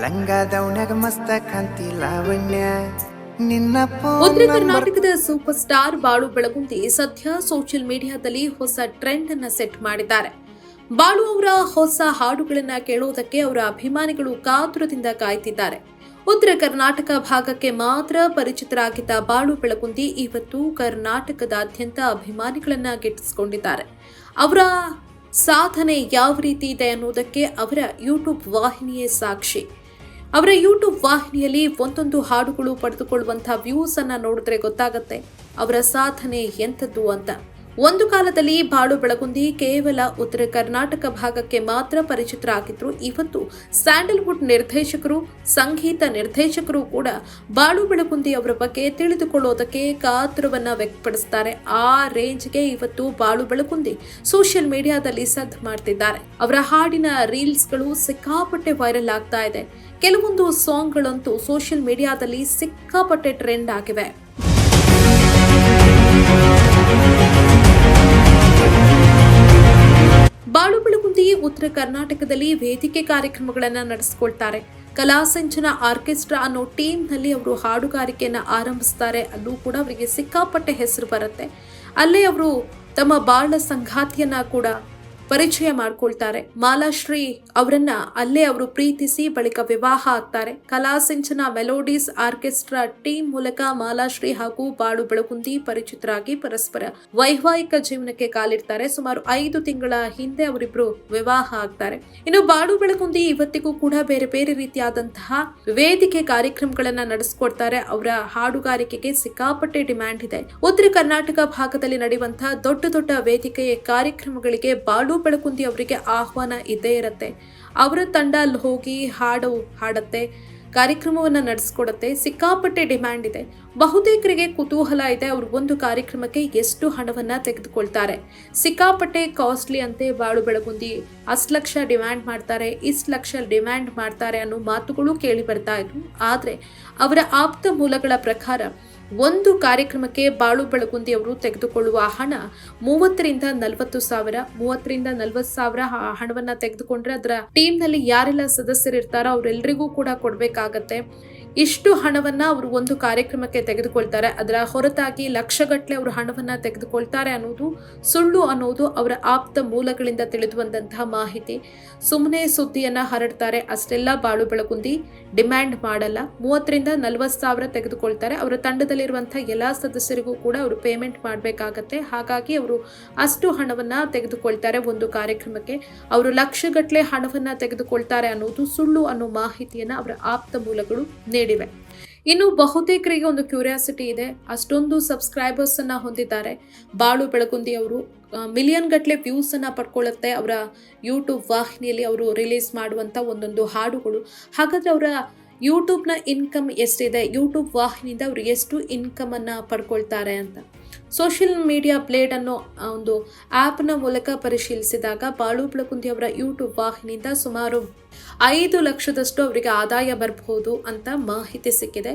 ಲಂಗಾದವನಾಗ ಮಸ್ತ ಕಾಂತಿ ಲಾವಣ್ಯ. ನಿನ್ನ ಉತ್ತರ ಕರ್ನಾಟಕದ ಸೂಪರ್ ಸ್ಟಾರ್ ಬಾಳು ಬೆಳಗುಂದಿ ಸದ್ಯ ಸೋಷಿಯಲ್ ಮೀಡಿಯಾದಲ್ಲಿ ಹೊಸ ಟ್ರೆಂಡ್ ಅನ್ನ ಸೆಟ್ ಮಾಡಿದ್ದಾರೆ. ಬಾಳು ಅವರ ಹೊಸ ಹಾಡುಗಳನ್ನ ಕೇಳುವುದಕ್ಕೆ ಅವರ ಅಭಿಮಾನಿಗಳು ಕಾತುರದಿಂದ ಕಾಯ್ತಿದ್ದಾರೆ. ಉತ್ತರ ಕರ್ನಾಟಕ ಭಾಗಕ್ಕೆ ಮಾತ್ರ ಪರಿಚಿತರಾಗಿದ್ದ ಬಾಳು ಬೆಳಗುಂದಿ ಇವತ್ತು ಕರ್ನಾಟಕದಾದ್ಯಂತ ಅಭಿಮಾನಿಗಳನ್ನ ಗಿಟ್ಟಿಸಿಕೊಂಡಿದ್ದಾರೆ. ಅವರ ಸಾಧನೆ ಯಾವ ರೀತಿ ಇದೆ ಅನ್ನೋದಕ್ಕೆ ಅವರ ಯೂಟ್ಯೂಬ್ ವಾಹಿನಿಯೇ ಸಾಕ್ಷಿ. ಅವರ ಯೂಟ್ಯೂಬ್ ವಾಹಿನಿಯಲ್ಲಿ ಒಂದೊಂದು ಹಾಡುಗಳು ಪಡೆದುಕೊಳ್ಳುವಂತಹ ವ್ಯೂಸ್ ಅನ್ನ ನೋಡಿದ್ರೆ ಗೊತ್ತಾಗುತ್ತೆ. ಅವರ ಸಾಧನೆ ಎಂಥದ್ದು ಅಂತ. ಒಂದು ಕಾಲದಲ್ಲಿ ಬಾಳು ಬೆಳಗುಂದಿ ಕೇವಲ ಉತ್ತರ ಕರ್ನಾಟಕ ಭಾಗಕ್ಕೆ ಮಾತ್ರ ಪರಿಚಿತರಾಗಿದ್ರು ಇವತ್ತು ಸ್ಯಾಂಡಲ್ವುಡ್ ನಿರ್ದೇಶಕರು, ಸಂಗೀತ ನಿರ್ದೇಶಕರು ಕೂಡ ಬಾಳು ಬೆಳಗುಂದಿ ಅವರ ಬಗ್ಗೆ ತಿಳಿದುಕೊಳ್ಳೋದಕ್ಕೆ ಕಾತುರವನ್ನ ವ್ಯಕ್ತಪಡಿಸ್ತಾರೆ. ಆ ರೇಂಜ್ಗೆ ಇವತ್ತು ಬಾಳು ಬೆಳಗುಂದಿ ಸೋಷಿಯಲ್ ಮೀಡಿಯಾದಲ್ಲಿ ಸದ್ದು ಮಾಡ್ತಿದ್ದಾರೆ. ಅವರ ಹಾಡಿನ ರೀಲ್ಸ್ಗಳು ಸಿಕ್ಕಾಪಟ್ಟೆ ವೈರಲ್ ಆಗ್ತಾ ಇದೆ. ಕೆಲವೊಂದು ಸಾಂಗ್ಗಳಂತೂ ಸೋಷಿಯಲ್ ಮೀಡಿಯಾದಲ್ಲಿ ಸಿಕ್ಕಾಪಟ್ಟೆ ಟ್ರೆಂಡ್ ಆಗಿವೆ. ಉತ್ತರ ಕರ್ನಾಟಕದಲ್ಲಿ ವೇದಿಕೆ ಕಾರ್ಯಕ್ರಮಗಳನ್ನು ನಡೆಸಿಕೊಳ್ತಾರೆ. ಕಲಾಸಂಚನ ಆರ್ಕೆಸ್ಟ್ರಾ ಅನ್ನೋ ಟೀಮ್ನಲ್ಲಿ ಅವರು ಹಾಡುಗಾರಿಕೆಯನ್ನು ಆರಂಭಿಸ್ತಾರೆ. ಅಲ್ಲೂ ಕೂಡ ಅವರಿಗೆ ಸಿಕ್ಕಾಪಟ್ಟೆ ಹೆಸರು ಬರುತ್ತೆ. ಅಲ್ಲೇ ಅವರು ತಮ್ಮ ಬಾಳ ಸಂಗಾತಿಯನ್ನು ಕೂಡ ಪರಿಚಯ ಮಾಡ್ಕೊಳ್ತಾರೆ. ಮಾಲಾಶ್ರೀ ಅವರನ್ನ ಅಲ್ಲೇ ಅವರು ಪ್ರೀತಿಸಿ ಬಳಿಕ ವಿವಾಹ ಆಗ್ತಾರೆ. ಕಲಾಸಿಂಚನ ಮೆಲೋಡೀಸ್ ಆರ್ಕೆಸ್ಟ್ರಾ ಟೀಮ್ ಮೂಲಕ ಮಾಲಾಶ್ರೀ ಹಾಗೂ ಬಾಳು ಬೆಳಗುಂದಿ ಪರಿಚಿತರಾಗಿ ಪರಸ್ಪರ ವೈವಾಹಿಕ ಜೀವನಕ್ಕೆ ಕಾಲಿಡ್ತಾರೆ. ಸುಮಾರು ಐದು ತಿಂಗಳ ಹಿಂದೆ ಅವರಿಬ್ರು ವಿವಾಹ ಆಗ್ತಾರೆ. ಇನ್ನು ಬಾಳು ಬೆಳಗುಂದಿ ಇವತ್ತಿಗೂ ಕೂಡ ಬೇರೆ ಬೇರೆ ರೀತಿಯಾದಂತಹ ವೇದಿಕೆ ಕಾರ್ಯಕ್ರಮಗಳನ್ನ ನಡೆಸ್ಕೊಡ್ತಾರೆ. ಅವರ ಹಾಡುಗಾರಿಕೆಗೆ ಸಿಕ್ಕಾಪಟ್ಟೆ ಡಿಮ್ಯಾಂಡ್ ಇದೆ. ಉತ್ತರ ಕರ್ನಾಟಕ ಭಾಗದಲ್ಲಿ ನಡೆಯುವಂತಹ ದೊಡ್ಡ ದೊಡ್ಡ ವೇದಿಕೆಯ ಕಾರ್ಯಕ್ರಮಗಳಿಗೆ ಬಾಳು ಬೆಳಗುಂದಿ ಅವರಿಗೆ ಆಹ್ವಾನ ಇದ್ದೇ ಇರುತ್ತೆ. ಅವರ ತಂಡ ಅಲ್ಲಿ ಹೋಗಿ ಹಾಡು, ಹಾಡತ್ತೆ, ಕಾರ್ಯಕ್ರಮವನ್ನು ನಡೆಸ್ಕೊಡತ್ತೆ, ಸಿಕ್ಕಾಪಟ್ಟೆ ಡಿಮ್ಯಾಂಡ್ ಇದೆ. ಬಹುತೇಕರಿಗೆ ಕುತೂಹಲ ಇದೆ ಅವರು ಒಂದು ಕಾರ್ಯಕ್ರಮಕ್ಕೆ ಎಷ್ಟು ಹಣವನ್ನು ತೆಗೆದುಕೊಳ್ತಾರೆ. ಸಿಕ್ಕಾಪಟ್ಟೆ ಕಾಸ್ಟ್ಲಿ ಅಂತೆ ಬಾಳು ಬೆಳಗುಂದಿ ಅಷ್ಟು ಲಕ್ಷ ಡಿಮ್ಯಾಂಡ್ ಮಾಡ್ತಾರೆ, ಇಷ್ಟು ಲಕ್ಷ ಡಿಮ್ಯಾಂಡ್ ಮಾಡ್ತಾರೆ ಅನ್ನೋ ಮಾತುಗಳು ಕೇಳಿ ಬರ್ತಾ ಇದ್ವು. ಆದರೆ ಅವರ ಆಪ್ತ ಮೂಲಗಳ ಪ್ರಕಾರ ಒಂದು ಕಾರ್ಯಕ್ರಮಕ್ಕೆ ಬಾಳು ಬೆಳಗುಂದಿ ಅವರು ತೆಗೆದುಕೊಳ್ಳುವ ಹಣ ಮೂವತ್ತರಿಂದ ನಲವತ್ತು ಸಾವಿರ, ಮೂವತ್ತರಿಂದ ನಲವತ್ತು ಸಾವಿರ ಹಣವನ್ನ ತೆಗೆದುಕೊಂಡ್ರೆ ಅದರ ಟೀಮ್ನಲ್ಲಿ ಯಾರೆಲ್ಲ ಸದಸ್ಯರಿರ್ತಾರೋ ಅವರೆಲ್ಲರಿಗೂ ಕೂಡ ಕೊಡಬೇಕಾಗತ್ತೆ. ಇಷ್ಟು ಹಣವನ್ನ ಅವರು ಒಂದು ಕಾರ್ಯಕ್ರಮಕ್ಕೆ ತೆಗೆದುಕೊಳ್ತಾರೆ. ಅದರ ಹೊರತಾಗಿ ಲಕ್ಷಗಟ್ಟಲೆ ಅವರು ಹಣವನ್ನ ತೆಗೆದುಕೊಳ್ತಾರೆ ಅನ್ನೋದು, ಸುಳ್ಳು ಅನ್ನೋದು ಅವರ ಆಪ್ತ ಮೂಲಗಳಿಂದ ತಿಳಿದು ಬಂದಂತಹ ಮಾಹಿತಿ. ಸುಮ್ಮನೆ ಸುದ್ದಿಯನ್ನ ಹರಡ್ತಾರೆ, ಅಷ್ಟೆಲ್ಲ ಬಾಳು ಬೆಳಗುಂದಿ, ಡಿಮ್ಯಾಂಡ್ ಮಾಡಲ್ಲ. ಮೂವತ್ತರಿಂದ ನಲವತ್ತು ಸಾವಿರ ತೆಗೆದುಕೊಳ್ತಾರೆ. ಅವರ ತಂಡದಲ್ಲಿರುವಂತಹ ಎಲ್ಲ ಸದಸ್ಯರಿಗೂ ಕೂಡ ಅವರು ಪೇಮೆಂಟ್ ಮಾಡಬೇಕಾಗತ್ತೆ. ಹಾಗಾಗಿ ಅವರು ಅಷ್ಟು ಹಣವನ್ನ ತೆಗೆದುಕೊಳ್ತಾರೆ ಒಂದು ಕಾರ್ಯಕ್ರಮಕ್ಕೆ. ಅವರು ಲಕ್ಷಗಟ್ಟಲೆ ಹಣವನ್ನ ತೆಗೆದುಕೊಳ್ತಾರೆ ಅನ್ನೋದು ಸುಳ್ಳು ಅನ್ನೋ ಮಾಹಿತಿಯನ್ನ ಅವರ ಆಪ್ತ ಮೂಲಗಳು ನೀಡಿವೆ ಇನ್ನು ಬಹುತೇಕರಿಗೆ ಒಂದು ಕ್ಯೂರಿಯಾಸಿಟಿ ಇದೆ. ಅಷ್ಟೊಂದು ಸಬ್ಸ್ಕ್ರೈಬರ್ಸ್ ಅನ್ನ ಹೊಂದಿದ್ದಾರೆ. ಬಾಳು ಬೆಳಗುಂದಿ ಅವರು ಮಿಲಿಯನ್ ಗಟ್ಟಲೆ ವ್ಯೂಸ್ ಅನ್ನ ಪಡ್ಕೊಳ್ಳುತ್ತೆ ಅವರ ಯೂಟ್ಯೂಬ್ ವಾಹಿನಿಯಲ್ಲಿ ಅವರು ರಿಲೀಸ್ ಮಾಡುವಂತ ಒಂದೊಂದು ಹಾಡುಗಳು. ಹಾಗಾದ್ರೆ ಅವರ ಯೂಟ್ಯೂಬ್ನ ಇನ್ಕಮ್ ಎಷ್ಟಿದೆ? ಯೂಟ್ಯೂಬ್ ವಾಹಿನಿಯಿಂದ ಅವರು ಎಷ್ಟು ಇನ್ಕಮ್ ಅನ್ನ ಪಡ್ಕೊಳ್ತಾರೆ ಅಂತ. ಸೋಷಿಯಲ್ ಮೀಡಿಯಾ ಬ್ಲೇಡ್ ಅನ್ನೋ ಒಂದು ಆ್ಯಪ್ನ ಮೂಲಕ ಪರಿಶೀಲಿಸಿದಾಗ ಬಾಳು ಅವರ ಯೂಟ್ಯೂಬ್ ವಾಹಿನಿಯಿಂದ ಸುಮಾರು ಐದು ಲಕ್ಷದಷ್ಟು ಅವರಿಗೆ ಆದಾಯ ಬರಬಹುದು ಅಂತ ಮಾಹಿತಿ ಸಿಕ್ಕಿದೆ.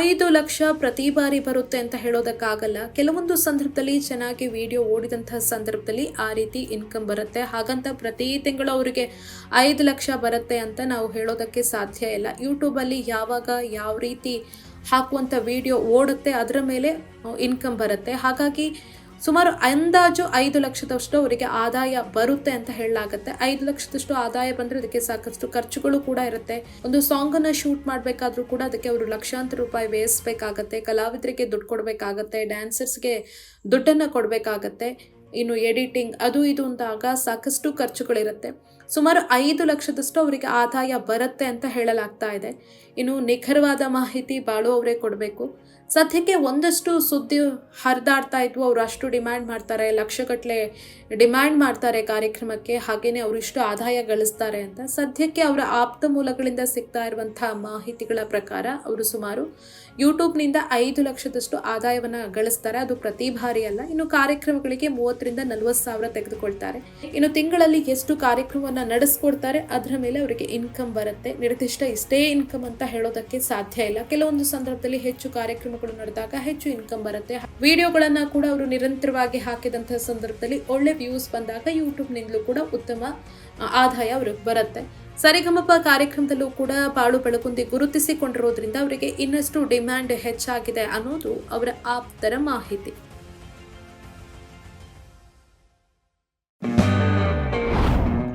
ಐದು ಲಕ್ಷ ಪ್ರತಿ ಬಾರಿ ಬರುತ್ತೆ ಅಂತ ಹೇಳೋದಕ್ಕಾಗಲ್ಲ. ಕೆಲವೊಂದು ಸಂದರ್ಭದಲ್ಲಿ ಚೆನ್ನಾಗಿ ವಿಡಿಯೋ ಓಡಿದಂತಹ ಸಂದರ್ಭದಲ್ಲಿ ಆ ರೀತಿ ಇನ್ಕಮ್ ಬರುತ್ತೆ. ಹಾಗಂತ ಪ್ರತಿ ತಿಂಗಳು ಅವರಿಗೆ ಐದು ಲಕ್ಷ ಬರುತ್ತೆ ಅಂತ ನಾವು ಹೇಳೋದಕ್ಕೆ ಸಾಧ್ಯ ಇಲ್ಲ. ಯೂಟ್ಯೂಬಲ್ಲಿ ಯಾವಾಗ ಯಾವ ರೀತಿ ಹಾಕುವಂಥ ವಿಡಿಯೋ ಓಡುತ್ತೆ, ಅದರ ಮೇಲೆ ಇನ್ಕಮ್ ಬರುತ್ತೆ. ಹಾಗಾಗಿ ಸುಮಾರು ಅಂದಾಜು ಐದು ಲಕ್ಷದಷ್ಟು ಅವರಿಗೆ ಆದಾಯ ಬರುತ್ತೆ ಅಂತ ಹೇಳಲಾಗುತ್ತೆ. ಐದು ಲಕ್ಷದಷ್ಟು ಆದಾಯ ಬಂದರೆ ಅದಕ್ಕೆ ಸಾಕಷ್ಟು ಖರ್ಚುಗಳು ಕೂಡ ಇರುತ್ತೆ. ಒಂದು ಸಾಂಗನ್ನು ಶೂಟ್ ಮಾಡಬೇಕಾದ್ರೂ ಕೂಡ ಅದಕ್ಕೆ ಅವರು ಲಕ್ಷಾಂತರ ರೂಪಾಯಿ ವ್ಯಯಿಸಬೇಕಾಗತ್ತೆ. ಕಲಾವಿದರಿಗೆ ದುಡ್ಡು ಕೊಡಬೇಕಾಗತ್ತೆ ಡ್ಯಾನ್ಸರ್ಸ್ಗೆ ದುಡ್ಡನ್ನು ಕೊಡಬೇಕಾಗತ್ತೆ. ಇನ್ನು ಎಡಿಟಿಂಗ್ ಅದು ಇದು ಅಂದಾಗ ಸಾಕಷ್ಟು ಖರ್ಚುಗಳಿರುತ್ತೆ. ಸುಮಾರು ಐದು ಲಕ್ಷದಷ್ಟು ಅವರಿಗೆ ಆದಾಯ ಬರುತ್ತೆ ಅಂತ ಹೇಳಲಾಗ್ತಾ ಇದೆ. ಇನ್ನು ನಿಖರವಾದ ಮಾಹಿತಿ ಬಾಳು ಅವರೇ ಕೊಡಬೇಕು. ಸದ್ಯಕ್ಕೆ ಒಂದಷ್ಟು ಸುದ್ದಿ ಹರಿದಾಡ್ತಾ ಇದ್ವು. ಅವರು ಅಷ್ಟು ಡಿಮ್ಯಾಂಡ್ ಮಾಡ್ತಾರೆ ಲಕ್ಷಗಟ್ಟಲೆ ಡಿಮ್ಯಾಂಡ್ ಮಾಡ್ತಾರೆ ಕಾರ್ಯಕ್ರಮಕ್ಕೆ. ಹಾಗೆಯೇ ಅವರು ಇಷ್ಟು ಆದಾಯ ಗಳಿಸ್ತಾರೆ ಅಂತ. ಸದ್ಯಕ್ಕೆ ಅವರ ಆಪ್ತ ಮೂಲಗಳಿಂದ ಸಿಗ್ತಾ ಇರುವಂತಹ ಮಾಹಿತಿಗಳ ಪ್ರಕಾರ ಅವರು ಸುಮಾರು ಯೂಟ್ಯೂಬ್ನಿಂದ ಐದು ಲಕ್ಷದಷ್ಟು ಆದಾಯವನ್ನು ಗಳಿಸ್ತಾರೆ. ಅದು ಪ್ರತಿ ಬಾರಿ ಅಲ್ಲ. ಇನ್ನು ಕಾರ್ಯಕ್ರಮಗಳಿಗೆ ಮೂವತ್ತರಿಂದ ನಲವತ್ತು ಸಾವಿರ ತೆಗೆದುಕೊಳ್ತಾರೆ. ಇನ್ನು ತಿಂಗಳಲ್ಲಿ ಎಷ್ಟು ಕಾರ್ಯಕ್ರಮವನ್ನು ನಡೆಸ್ಕೊಡ್ತಾರೆ, ಅದರ ಮೇಲೆ ಅವರಿಗೆ ಇನ್ಕಮ್ ಬರುತ್ತೆ. ನಿರ್ದಿಷ್ಟ ಇಷ್ಟೇ ಇನ್ಕಮ್ ಅಂತ ಹೇಳೋದಕ್ಕೆ ಸಾಧ್ಯ ಇಲ್ಲ. ಕೆಲವೊಂದು ಸಂದರ್ಭದಲ್ಲಿ ಹೆಚ್ಚು ಕಾರ್ಯಕ್ರಮಗಳು ನಡೆದಾಗ ಹೆಚ್ಚು ಇನ್ಕಮ್ ಬರುತ್ತೆ. ವಿಡಿಯೋಗಳನ್ನ ಕೂಡ ಅವರು ನಿರಂತರವಾಗಿ ಹಾಕಿದಂತಹ ಸಂದರ್ಭದಲ್ಲಿ ಒಳ್ಳೆ ವ್ಯೂಸ್ ಬಂದಾಗ ಯೂಟ್ಯೂಬ್ನಿಂದಲೂ ಕೂಡ ಉತ್ತಮ ಆದಾಯ ಅವ್ರಿಗೆ ಬರುತ್ತೆ. ಸರಿಗಮಪ ಕಾರ್ಯಕ್ರಮದಲ್ಲೂ ಕೂಡ ಪಾಳು ಬೆಳಗುಂದಿ ಗುರುತಿಸಿಕೊಂಡಿರೋದ್ರಿಂದ ಅವರಿಗೆ ಇನ್ನಷ್ಟು ಡಿಮ್ಯಾಂಡ್ ಹೆಚ್ಚಾಗಿದೆ ಅನ್ನೋದು ಅವರ ಆಪ್ತರ ಮಾಹಿತಿ.